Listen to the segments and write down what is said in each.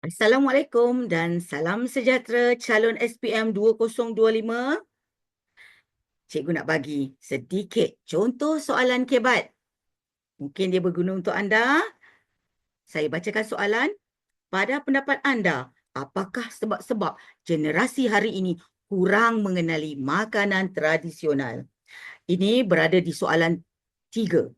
Assalamualaikum dan salam sejahtera calon SPM 2025. Cikgu nak bagi sedikit contoh soalan kebat. Mungkin dia berguna untuk anda. Saya bacakan soalan. Pada pendapat anda, apakah sebab-sebab generasi hari ini kurang mengenali makanan tradisional? Ini berada di soalan tiga.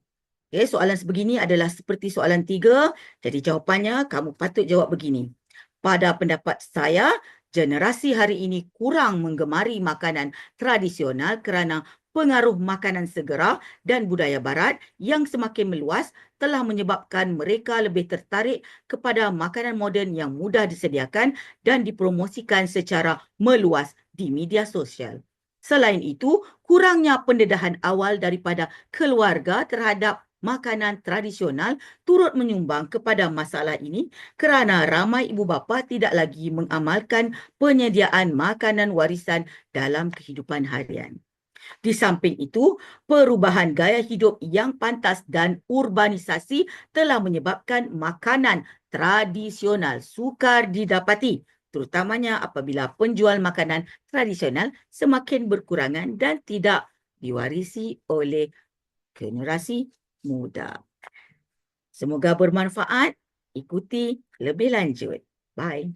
Okay, soalan sebegini adalah seperti soalan tiga. Jadi jawapannya kamu patut jawab begini. Pada pendapat saya, generasi hari ini kurang menggemari makanan tradisional kerana pengaruh makanan segera dan budaya barat yang semakin meluas telah menyebabkan mereka lebih tertarik kepada makanan moden yang mudah disediakan dan dipromosikan secara meluas di media sosial. Selain itu, kurangnya pendedahan awal daripada keluarga terhadap makanan tradisional turut menyumbang kepada masalah ini kerana ramai ibu bapa tidak lagi mengamalkan penyediaan makanan warisan dalam kehidupan harian. Di samping itu, perubahan gaya hidup yang pantas dan urbanisasi telah menyebabkan makanan tradisional sukar didapati terutamanya apabila penjual makanan tradisional semakin berkurangan dan tidak diwarisi oleh generasi muda. Semoga bermanfaat. Ikuti lebih lanjut. Bye.